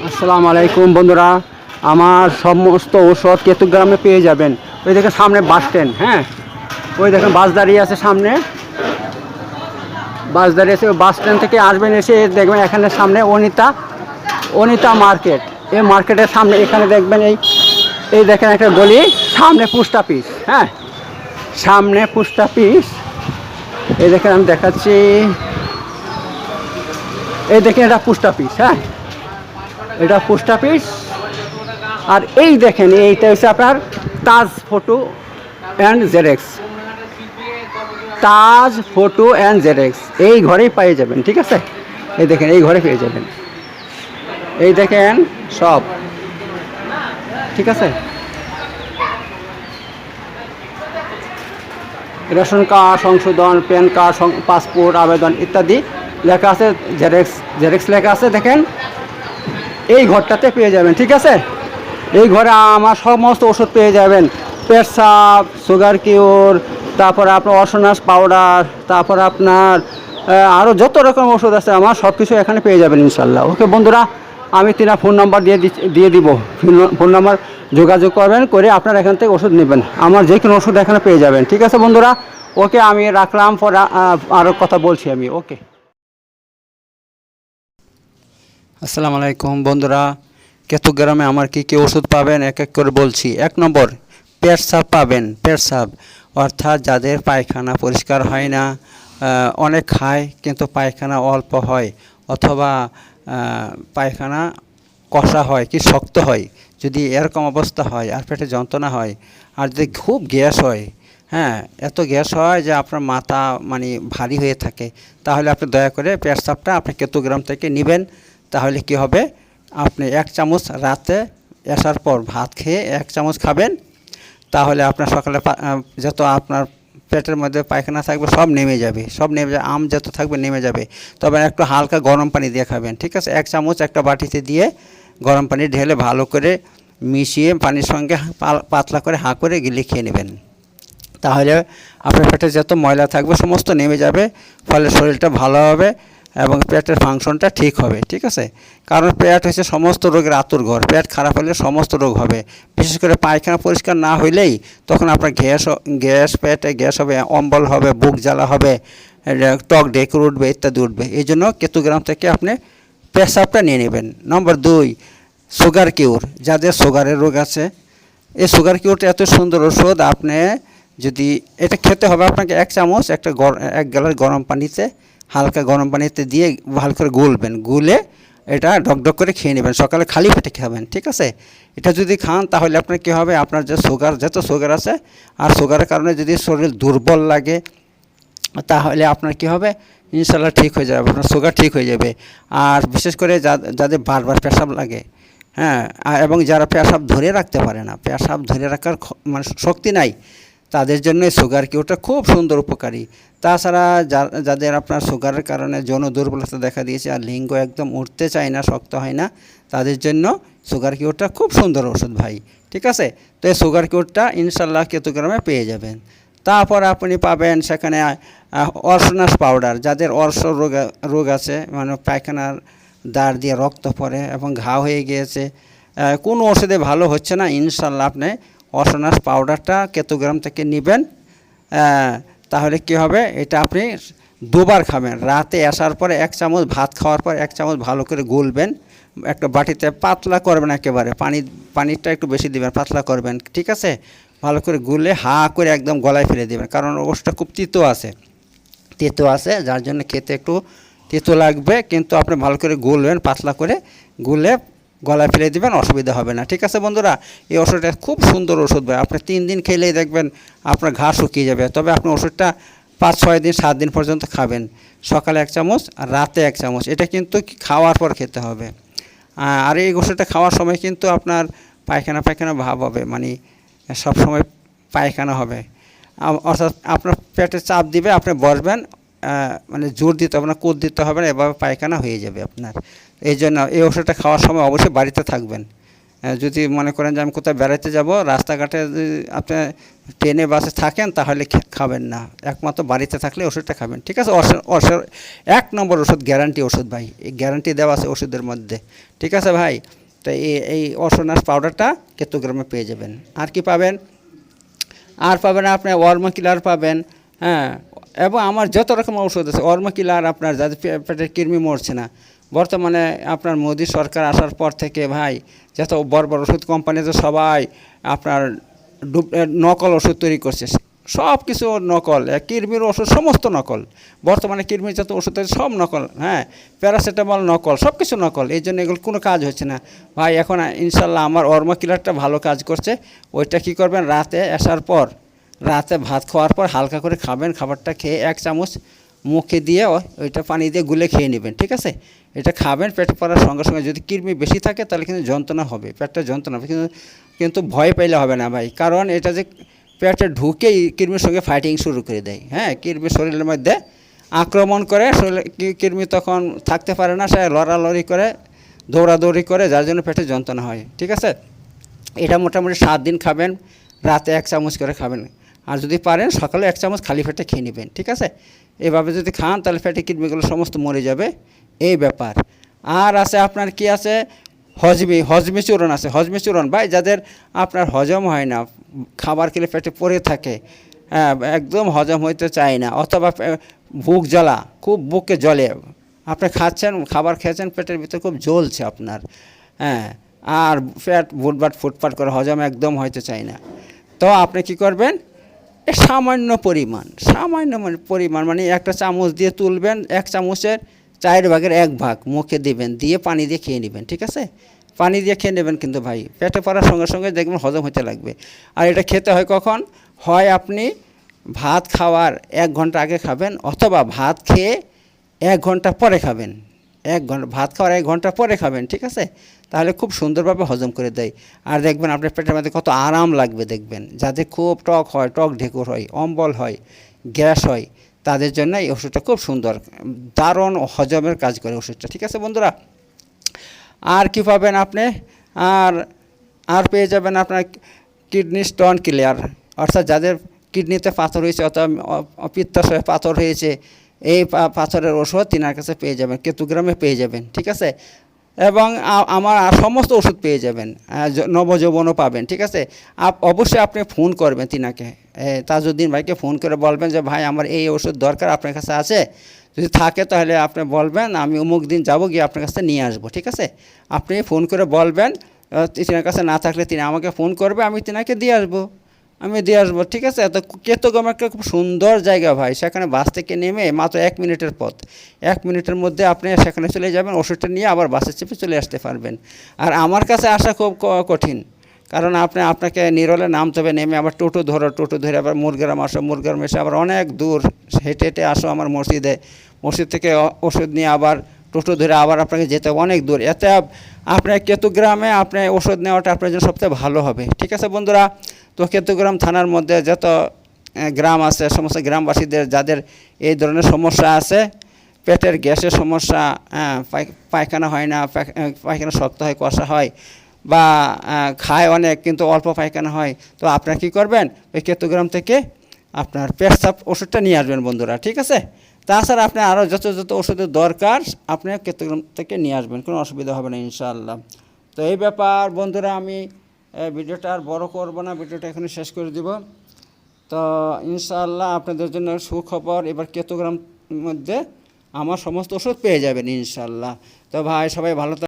আসসালামু আলাইকুম, বন্ধুরা। আমার সমস্ত ঔষধ কেতুগ্রামে পেয়ে যাবেন। ওই দেখেন সামনে বাস স্ট্যান্ড হ্যাঁ? ওই দেখেন বাস দাঁড়িয়ে আছে সামনে। বাস দাঁড়িয়ে আছে, বাস স্ট্যান্ড থেকে আসবেন এসে দেখবেন এখানে সামনে অনিতা অনিতা মার্কেট। এই মার্কেটের সামনে এখানে দেখবেন এই এই দেখেন একটা গলি, সামনে পোস্ট অফিস হ্যাঁ? সামনে পোস্ট অফিস। এই দেখেন আমি দেখাচ্ছি। এই দেখেন এটা পোস্ট অফিস হ্যাঁ? এটা পোস্ট অফিস আর এই দেখেন, এইটা হচ্ছে আপনার তাজ photo and xerox Taj photo and xerox এই ঘরেই পেয়ে যাবেন, ঠিক আছে? এই দেখেন, এই ঘরে পেয়ে যাবেন। এই দেখেন, সব। ঠিক আছে? রেশন কার্ড, সংশোধন, প্যান কার্ড পাসপোর্ট, আবেদন ইত্যাদি লেখা আছে জেরেক্স জেরেক্স লেখা আছে, দেখেন। এই ঘরটাতে পেয়ে যাবেন, ঠিক আছে? এই ঘরে আমার সমস্ত ওষুধ পেয়ে যাবেন। পেটসাপ সুগার কিওর তারপর আপনার অসনাস পাউডার তারপর আপনার আরও যত রকম ওষুধ আছে, আমার সব কিছু এখানে পেয়ে যাবেন ইনশাল্লাহ। ওকে বন্ধুরা, আমি তিনা ফোন নাম্বার দিয়ে দিয়ে দিব। ফোন নাম্বার যোগাযোগ করবেন, করে আপনার এখান থেকে ওষুধ নেবেন। আমার যে কোনো ওষুধ এখানে পেয়ে যাবেন, ঠিক আছে বন্ধুরা? ওকে আমি রাখলাম, পরে আরও কথা বলছি আমি, ওকে। আসসালামু আলাইকুম বন্ধুরা কেতু গ্রামে আমার কি কি ওষুধ পাবেন? এক এক করে বলছি। এক নম্বর পেট সাপ পাবেন পেট সাপ অর্থাৎ যাদের পায়খানা পরিষ্কার হয় না অনেক খায়, কিন্তু পায়খানা অল্প হয়, অথবা পায়খানা কষা হয় কি শক্ত হয়। যদি এরকম অবস্থা হয়, আর পেটে যন্ত্রণা হয়, আর যদি খুব গ্যাস হয় হ্যাঁ এত গ্যাস হয় যে আপনার মাথা মানে ভারী হয়ে থাকে, তাহলে আপনি দয়া করে পেট সাপটা আপনি কেতুগ্রাম থেকে নেবেন। তাহলে কি হবে? আপনি এক চামচ রাতে আসার পর ভাত খেয়ে এক চামচ খাবেন। তাহলে আপনার সকালে যত আপনার পেটের মধ্যে পায়খানা থাকবে সব নেমে যাবে। সব নেমে যাবে আম যত থাকবে নেমে যাবে। তবে একটু হালকা গরম পানি দিয়ে খাবেন, ঠিক আছে? এক চামচ একটা বাটিতে দিয়ে গরম পানি ঢেলে ভালো করে মিশিয়ে পানির সঙ্গে পাতলা করে হাঁ করে গিলে খেয়ে নেবেন। তাহলে আপনার পেটে যত ময়লা থাকবে সমস্ত নেমে যাবে, ফলে শরীরটা ভালো হবে। এবং পেটের ফাংশনটা ঠিক হবে, ঠিক আছে? কারণ পেট হচ্ছে সমস্ত রোগের আতুর ঘর, পেট খারাপ হলে সমস্ত রোগ হবে। বিশেষ করে পায়খানা পরিষ্কার না হইলেই তখন আপনার গ্যাস গ্যাস পেটে গ্যাস হবে, অম্বল হবে, বুক জ্বালা হবে টক ডেকুর উঠবে ইত্যাদি উঠবে। এই জন্য কেতুগ্রাম থেকে আপনি পেশাবটা নিয়ে নেবেন। নম্বর দুই, সুগার কিউর। যাদের সুগারের রোগ আছে, এই সুগার কিউরটা এত সুন্দর ওষুধ আপনি যদি, এটা খেতে হবে আপনাকে এক চামচ, একটা এক গ্লাস গরম পানিতে হালকা গরম পানিতে দিয়ে ভালো করে গুলবেন, গুলে এটা ডকডক করে খেয়ে নেবেন। সকালে খালি পেটে খাবেন, ঠিক আছে? এটা যদি খান তাহলে আপনার কী হবে? আপনার যে সুগার যত সুগার আছে, আর সুগারের কারণে যদি শরীর দুর্বল লাগে, তাহলে আপনার কি হবে? ইনশাল্লাহ ঠিক হয়ে যাবে, আপনার সুগার ঠিক হয়ে যাবে। আর বিশেষ করে যাদের বারবার পেশাব লাগে হ্যাঁ? এবং যারা পেশাব ধরে রাখতে পারে না, পেশাব ধরে রাখার মানে শক্তি নাই তাদের জন্য সুগার কিউটা খুব সুন্দর উপকারী। তাছাড়া যাদের আপনার সুগারের কারণে যৌন দুর্বলতা দেখা দিয়েছে আর লিঙ্গ একদম উঠতে চায় না, শক্ত হয় না, তাদের জন্য সুগার কিউরটা খুব সুন্দর ওষুধ ভাই, ঠিক আছে? তো এই সুগার কিউরটা ইনশাল্লাহ কেতুগ্রামে পেয়ে যাবেন। তারপর আপনি পাবেন সেখানে অর্শনাস পাউডার যাদের অর্শ রোগ রোগ আছে মানে পায়খানার দাঁড় দিয়ে রক্ত পড়ে এবং ঘা হয়ে গিয়েছে কোনো ওষুধে ভালো হচ্ছে না, ইনশাল্লাহ আপনি অর্শনাস পাউডারটা কেতুগ্রাম থেকে নেবেন? তাহলে কি হবে? এটা আপনি দুবার খাবেন। রাতে আসার পরে এক চামচ ভাত খাওয়ার পর এক চামচ ভালো করে গুলবেন। একটা বাটিতে পাতলা করবেন একেবারে। পানি, পানিটা একটু বেশি দিবেন, পাতলা করবেন, ঠিক আছে? ভালো করে গুলে হা করে একদম গলায় ফেলে দেবেন, কারণ ওষটা খুব তিতো আছে। তেতো আছে, যার জন্য খেতে একটু তেতো লাগবে, কিন্তু আপনি ভালো করে গুলবেন, পাতলা করে গুলে গলায় ফেলে দেবেন, অসুবিধা হবে না। ঠিক আছে বন্ধুরা, এই ওষুধটা খুব সুন্দর ওষুধ ভাই। আপনি তিন দিন খেলেই দেখবেন আপনার ঘা শুকিয়ে যাবে। তবে আপনি ওষুধটা পাঁচ, ছয় দিন, সাত দিন পর্যন্ত খাবেন। সকালে এক চামচ, আর রাতে এক চামচ। এটা কিন্তু খাওয়ার পর খেতে হবে। আর এই ওষুধটা খাওয়ার সময় কিন্তু আপনার পায়খানা পায়খানা ভাব হবে। মানে সব সময় পায়খানা হবে। অর্থাৎ আপনার পেটে চাপ দিবে, আপনি বসবেন মানে জোর দিতে হবে না, কোদ দিতে হবে না, এভাবে পায়খানা হয়ে যাবে আপনার। এই জন্য এই ওষুধটা খাওয়ার সময় অবশ্যই বাড়িতে থাকবেন। যদি মনে করেন যে আমি কোথাও বেড়াতে যাব, রাস্তাঘাটে আপনি ট্রেনে, বাসে থাকেন, তাহলে খাবেন না। একমাত্র বাড়িতে থাকলে ওষুধটা খাবেন, ঠিক আছে? ওষুধ এক নম্বর ওষুধ গ্যারান্টি ওষুধ ভাই, এই গ্যারান্টি দেওয়া আছে ওষুধের মধ্যে, ঠিক আছে ভাই? তো এই এই অসনাস পাউডারটা কেতুগ্রামে পেয়ে যাবেন। আর কি পাবেন? আর পাবেন আপনি ওয়ার্মা কিলার পাবেন হ্যাঁ? এবং আমার যত রকম ওষুধ আছে, ওয়ার্মা কিলার আপনার যাদের পেটের কৃমি মরছে না বর্তমানে আপনার মোদী সরকার আসার পর থেকে ভাই যত বড় বড় ওষুধ কোম্পানি তো সবাই আপনার নকল ওষুধ তৈরি করছে। সব কিছু নকল এ, কৃমির ওষুধ সমস্ত নকল। বর্তমানে কৃমির যত ওষুধ আছে সব নকল হ্যাঁ? প্যারাসিটামল নকল সব কিছু নকল এই জন্য এগুলো কোনো কাজ হচ্ছে না। ভাই এখন ইনশাল্লাহ আমার অর্মা কিলারটা ভালো কাজ করছে। ওইটা কি করবেন? রাতে আসার পর রাতে ভাত খাওয়ার পর হালকা করে খাবেন খাবারটা খেয়ে এক চামচ মুখে দিয়ে ওইটা পানি দিয়ে গুলে খেয়ে নেবেন, ঠিক আছে? এটা খাবেন, পেটে পড়ার সঙ্গে সঙ্গে যদি কৃমি বেশি থাকে তাহলে কিন্তু যন্ত্রণা হবে, পেটটা যন্ত্রণা হবে, কিন্তু কিন্তু ভয় পাইলে হবে না ভাই, কারণ এটা যে পেটে ঢুকেই কৃমির সঙ্গে ফাইটিং শুরু করে দেয় হ্যাঁ? কৃমি শরীরের মধ্যে আক্রমণ করে, শরীরে কৃমি তখন থাকতে পারে না, সে লড়ালড়ি করে, দৌড়াদৌড়ি করে, যার জন্য পেটে যন্ত্রণা হয়, ঠিক আছে? এটা মোটামুটি সাত দিন খাবেন, রাতে এক চামচ করে খাবেন, আর যদি পারেন সকালে এক চামচ খালি পেটে খেয়ে নেবেন, ঠিক আছে? এভাবে যদি খান, তাহলে পেটে কৃমিগুলো সমস্ত মরে যাবে। এই ব্যাপার। আর আছে আপনার কি আছে? হজমি হজমি চূরণ আছে। হজমি চূরণ ভাই, যাদের আপনার হজম হয় না, খাবার খেলে পেটে পড়ে থাকে হ্যাঁ একদম হজম হইতে চায় না, অথবা বুক জ্বলা, খুব বুকে জ্বলে। আপনি খাচ্ছেন, খাবার খেয়েছেন, পেটের ভিতরে খুব জ্বলছে আপনার হ্যাঁ আর ফ্যাট, বুটবাট, ফুটপাট করে হজম একদম হইতে চায় না। তো আপনি কি করবেন? সামান্য পরিমাণ, সামান্য মানে পরিমাণ মানে একটা চামচ দিয়ে তুলবেন, এক চামচের চায়ের ভাগের এক ভাগ মুখে দিবেন, দিয়ে পানি দিয়ে খেয়ে নেবেন, ঠিক আছে? পানি দিয়ে খেয়ে নেবেন কিন্তু ভাই, পেটে পড়ার সঙ্গে সঙ্গে দেখবেন হজম হতে লাগবে। আর এটা খেতে হয় কখন? হয় আপনি ভাত খাওয়ার এক ঘণ্টা আগে খাবেন, অথবা ভাত খেয়ে এক ঘণ্টা পরে খাবেন। এক ঘণ্টা, ভাত খাওয়ার এক ঘণ্টা পরে খাবেন, ঠিক আছে? তাহলে খুব সুন্দরভাবে হজম করে দেয়। আর দেখবেন আপনার পেটের মধ্যে কত আরাম লাগবে দেখবেন। যাদের খুব টক হয়, টক ঢেকুর হয়, অম্বল হয়, গ্যাস হয়, তাদের জন্য এই ওষুধটা খুব সুন্দর। দারুণ হজমের কাজ করে ওষুধটা, ঠিক আছে বন্ধুরা? আর কি পাবেন আপনি? আর আর পেয়ে যাবেন আপনার কিডনি স্টোন ক্লিয়ার। অর্থাৎ যাদের কিডনিতে পাথর হয়েছে, অথবা পিত্তাশয়ে পাথর হয়েছে এই পাথরের ওষুধ তিনার কাছে পেয়ে যাবেন, কেতুগ্রামে পেয়ে যাবেন, ঠিক আছে? এবং আমার সমস্ত ওষুধ পেয়ে যাবেন নবযৌবনও পাবেন, ঠিক আছে? আপ, অবশ্যই আপনি ফোন করবেন তিনাকে। তাজউদ্দিন ভাইকে ফোন করে বলবেন যে, ভাই, আমার এই ওষুধ দরকার আপনার কাছে আছে। যদি থাকে তাহলে আপনি বলবেন, আমি অমুক দিন যাব, গিয়ে আপনার কাছে নিয়ে আসব, ঠিক আছে? আপনি ফোন করে বলবেন তিনার কাছে না থাকলে তিনি আমাকে ফোন করবে, আমি তিনাকে দিয়ে আসব। আমি দিয়ে আসব, ঠিক আছে? তো কেতগম একটা খুব সুন্দর জায়গা ভাই। সেখানে বাস থেকে নেমে মাত্র এক মিনিটের পথ। এক মিনিটের মধ্যে আপনি সেখানে চলে যাবেন, ওষুধটা নিয়ে আবার বাসে চেপে চলে আসতে পারবেন। আর আমার কাছে আসা খুব কঠিন। কারণ আপনি, আপনাকে নিরলে নামতে হবে, নেমে আবার টোটো ধরো, টোটো ধরে আবার মুরগ্রাম আসো, মুরগ্রাম এসে আবার অনেক দূর হেঁটে হেঁটে আসো আমার মসজিদে। মসজিদ থেকে ওষুধ নিয়ে আবার টোটো ধরে আবার আপনাকে যেতে হবে অনেক দূর। এতে আপ- আপনার কেতুগ্রামে আপনি ওষুধ নেওয়াটা আপনার জন্য সবথেকে ভালো হবে। ঠিক আছে বন্ধুরা? তো কেতুগ্রাম থানার মধ্যে যত গ্রাম আছে, সমস্ত গ্রামবাসীদের যাদের এই ধরনের সমস্যা আছে, পেটের গ্যাসের সমস্যা পায়খানা হয় না পায়খানা শক্ত হয়, কষা হয়, বা খায় অনেক, কিন্তু অল্প পায়খানা হয়, তো আপনারা কী করবেন? ওই কেতুগ্রাম থেকে আপনার পেটসাপ ওষুধটা নিয়ে আসবেন বন্ধুরা, ঠিক আছে? তাছাড়া আপনি আরও যত যত ওষুধের দরকার, আপনি কেতুগ্রাম থেকে নিয়ে আসবেন, কোনো অসুবিধা হবে না, ইনশাআল্লাহ। তো এই ব্যাপার, বন্ধুরা, আমি ভিডিওটা আর বড় করব না, ভিডিওটা এখানে শেষ করে দিব। তো ইনশাআল্লাহ আপনাদের জন্য সুখবর, এবার কেতোগ্রাম মধ্যে আমার সমস্ত ওষুধ পেয়ে যাবেন ইনশাআল্লাহ। তো ভাই, সবাই ভালো